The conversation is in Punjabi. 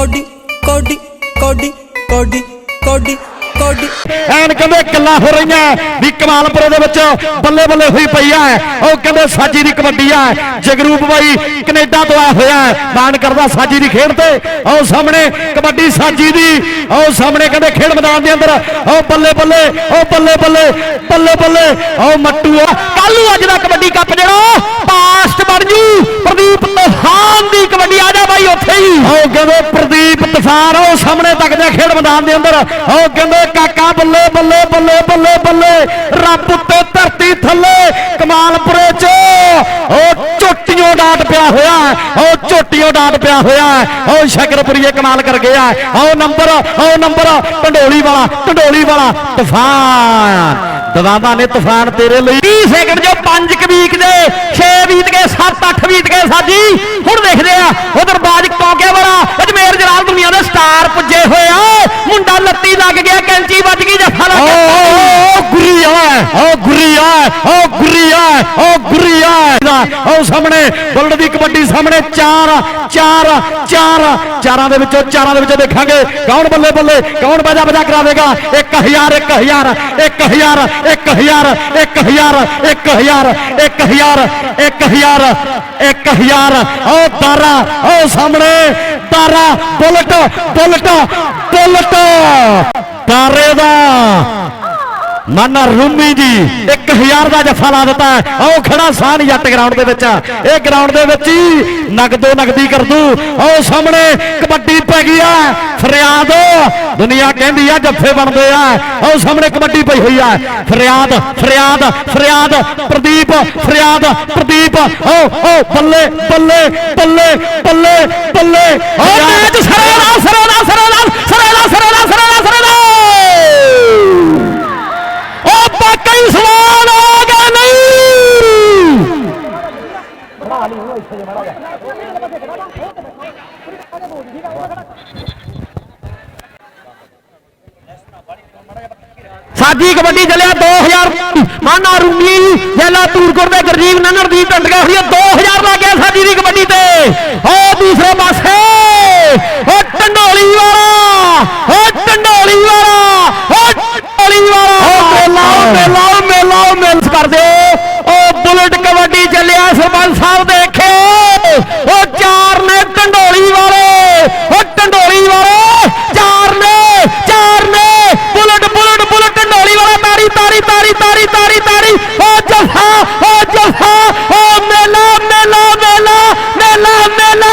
ਕੋਡੀ ਕੋਡੀ ਕੋਡੀ ਕੋਡੀ ਕੋਡੀ ਕੋਡੀ। ਐਨ ਕਹਿੰਦੇ ਗੱਲਾਂ ਹੋ ਰਹੀਆਂ ਵੀ ਕਮਾਲਪੁਰੇ ਦੇ ਵਿੱਚ ਬੱਲੇ ਬੱਲੇ ਹੋਈ ਪਈ ਐ ਉਹ ਕਹਿੰਦੇ ਸਾਜੀ ਦੀ ਕਬੱਡੀ ਐ ਜਗਰੂਪ ਬਾਈ ਕੈਨੇਡਾ ਤੋਂ ਆਇਆ ਹੋਇਆ। ਹੈ ਕਰਦਾ ਸਾਜੀ ਦੀ ਖੇਡ ਤੇ। ਉਹ ਸਾਹਮਣੇ ਕਬੱਡੀ ਸਾਜੀ ਦੀ। ਉਹ ਸਾਹਮਣੇ ਕਹਿੰਦੇ ਖੇਡ ਮੈਦਾਨ ਦੇ ਅੰਦਰ। ਉਹ ਬੱਲੇ ਬੱਲੇ, ਉਹ ਬੱਲੇ ਬੱਲੇ ਬੱਲੇ ਬੱਲੇ। ਉਹ ਮੱਟੂ ਆ। ਕੱਲੂ ਅੱਜ ਦਾ ਕਬੱਡੀ ਕੱਪ ਜਿਹੜਾ ਪਾਸਟ ਬਣ ਜੂ ਪ੍ਰਦੀਪ ਤੂਫਾਨ ਦੀ ਕਬੱਡੀ ਆ ਜਾ ਬਾਈ ਉੱਥੇ ਹੀ ਉਹ ਕਹਿੰਦੇ ਪ੍ਰਦੀਪ ਤੂਫਾਨ ਉਹ ਸਾਹਮਣੇ ਤੱਕ ਦੇ ਖੇਡ ਮੈਦਾਨ ਦੇ ਅੰਦਰ, ਉਹ ਕਹਿੰਦੇ, ਕਾਕਾ ਬੱਲੇ ਬੱਲੇ ਬੱਲੇ ਬੱਲੇ ਬੱਲੇ, ਰੱਬ ਉੱਤੇ ਧਰਤੀ ਥੱਲੇ, ਕਮਾਲਪੁਰੇ ਚ, ਉਹ ਝੋਟੀਆਂ ਡਾਟ ਪਿਆ ਹੋਇਆ, ਉਹ ਝੋਟੀਆਂ ਡਾਟ ਪਿਆ ਹੋਇਆ, ਉਹ ਸ਼ਕਰਪੁਰੀਏ ਕਮਾਲ ਕਰ ਗਿਆ, ਉਹ ਨੰਬਰ ਉਹ ਨੰਬਰ, ਢੰਡੋਲੀ ਵਾਲਾ ਢੰਡੋਲੀ ਵਾਲਾ, ਤੂਫਾਨ, ਦਵਾਦਾ ਨੇ ਤੂਫਾਨ ਤੇਰੇ ਲਈ 20 ਸੈਕਿੰਡ ਜੋ 5 ਕਵੀਕ ਦੇ 6 ਬੀਤ ਗਏ 7 8 ਬੀਤ ਗਏ ਸਾਜੀ, ਹੁਣ ਦੇਖਦੇ ਆ, ਉਧਰ ਬਾਜ ਕੌਕੇ ਵਾਲਾ ਅਜਮੇਰ ਜਲਾਲ ਦੁਨੀਆ ਦੇ ਸਟਾਰ ਪੁੱਜੇ ਹੋਏ ਆ ਮੁੰਡਾ ਲੱਤੀ ਲੱਗ ਗਿਆ, ਕੈਂਚੀ ਵੱਜ ਗਈ, ਜੱਫਾ ਲੱਗ ਗਿਆ। ਓ ਗੁਰੀ ਆ ਓ, ਗੁਰੀ ਆ ਓ, ਗੁਰੀ ਆ ਓ, ਗੁਰੀ ਆ ਉਹ ਸਾਹਮਣੇ, ਬੁਲਟ ਦੀ ਕਬੱਡੀ ਸਾਹਮਣੇ, ਚਾਰ ਚਾਰ ਚਾਰ। ਚਾਰਾਂ ਦੇ ਵਿੱਚੋਂ, ਚਾਰਾਂ ਦੇ ਵਿੱਚੋਂ ਦੇਖਾਂਗੇ, ਕੌਣ ਬੱਲੇ ਬੱਲੇ, ਕੌਣ ਬਜਾ ਬਜਾ ਕਰਾਵੇਗਾ? 1000 1000 1000 1000 1000 1000 1000 1000 1000 ਉਹ ਤਾਰਾ ਉਹ ਸਾਹਮਣੇ ਤਾਰਾ, ਬੁਲਟ ਬੁਲਟ ਬੁਲਟ। ਤਾਰੇ ਦਾ। ਮਾਨਾ ਰੂਮੀ ਜੀ 1000 ਦਾ ਜੱਫਾ ਲਾ ਦਿੱਤਾ ਹੈ। ਉਹ ਖੜਾ ਸਾਨ ਜੱਟ ਗਰਾਊਂਡ ਦੇ ਵਿੱਚ। ਇਹ ਗਰਾਊਂਡ ਦੇ ਵਿੱਚ ਹੀ ਨਗਦੋ ਨਗਦੀ ਕਰ ਦੂ। ਉਹ ਸਾਹਮਣੇ ਕਬੱਡੀ ਪੈ ਗਈ ਆ ਫਰਿਆਦ ਦੁਨੀਆ ਕਹਿੰਦੀ ਆ ਜੱਫੇ ਬਣਦੇ ਆ ਉਹ ਸਾਹਮਣੇ ਕਬੱਡੀ ਪਈ ਹੋਈ ਆ ਫਰਿਆਦ ਫਰਿਆਦ ਫਰਿਆਦ ਪ੍ਰਦੀਪ ਫਰਿਆਦ ਪ੍ਰਦੀਪ ਉਹ ਉਹ ਬੱਲੇ ਬੱਲੇ ਬੱਲੇ ਬੱਲੇ ਬੱਲੇ ਉਹ ਮੈਚ ਸਰੇਲਾ ਸਰੇਲਾ ਸਰੇਲਾ ਸਰੇਲਾ ਸਰੇਲਾ ਸਰੇਲਾ ਸਰੇਲਾ ਉਹ ਬਾਕੀ ਸਵਾਲ ਆ ਗਿਆ ਨਹੀਂ ਸਾਡੀ ਕਬੱਡੀ ਚੱਲਿਆ 2000 ਮਾਨਾ ਰੂਮੀ ਜੈਲਾ ਤੂਰਕੋਟ ਦੇ ਗਰਜੀਤ ਨੰਗਰ ਦੀ ਟੰਡਗਾ ਹੋਈ ਹੈ 2000 ਲੱਗ ਗਿਆ ਸਾਡੀ ਦੀ ਕਬੱਡੀ ਤੇ। ਉਹ ਦੂਸਰੇ ਪਾਸੇ ਉਹ ਟੰਡੋਲੀ ਵਾਲਾ ਉਹ ਟੰਡੋਲੀ ਵਾਲਾ ਉਹ ਟੰਡੋਲੀ ਵਾਲਾ। ਉਹ ਮੇਲਾ ਮੇਲਾ ਉਹ ਮੇਲਾ ਉਹ ਮਿਲਸ ਕਰ ਦਿਓ ਬੁਲਟ ਕਬੱਡੀ ਚੱਲਿਆ ਸਰਪੰਚ ਸਾਹਿਬ ਦੇਖੇ ਉਹ ਚਾਰ ਨੇ ਟੰਡੋਲੀ ਵਾਲੇ ਉਹ ਟੰਡੋਲੀ ਵਾਲੇ ਚਾਰ ਨੇ ਚਾਰ ਨੇ ਬੁਲਟ ਬੁਲਟ ਬੁਲਟ ਟੰਡੋਲੀ ਵਾਲਾ ਤਾਰੀ ਤਾਰੀ ਤਾਰੀ ਤਾਰੀ ਤਾਰੀ ਤਾਰੀ ਉਹ ਜਫਾ ਉਹ ਜਫਾ ਉਹ ਮੇਲਾ ਮੇਲਾ ਮੇਲਾ ਮੇਲਾ ਮੇਲਾ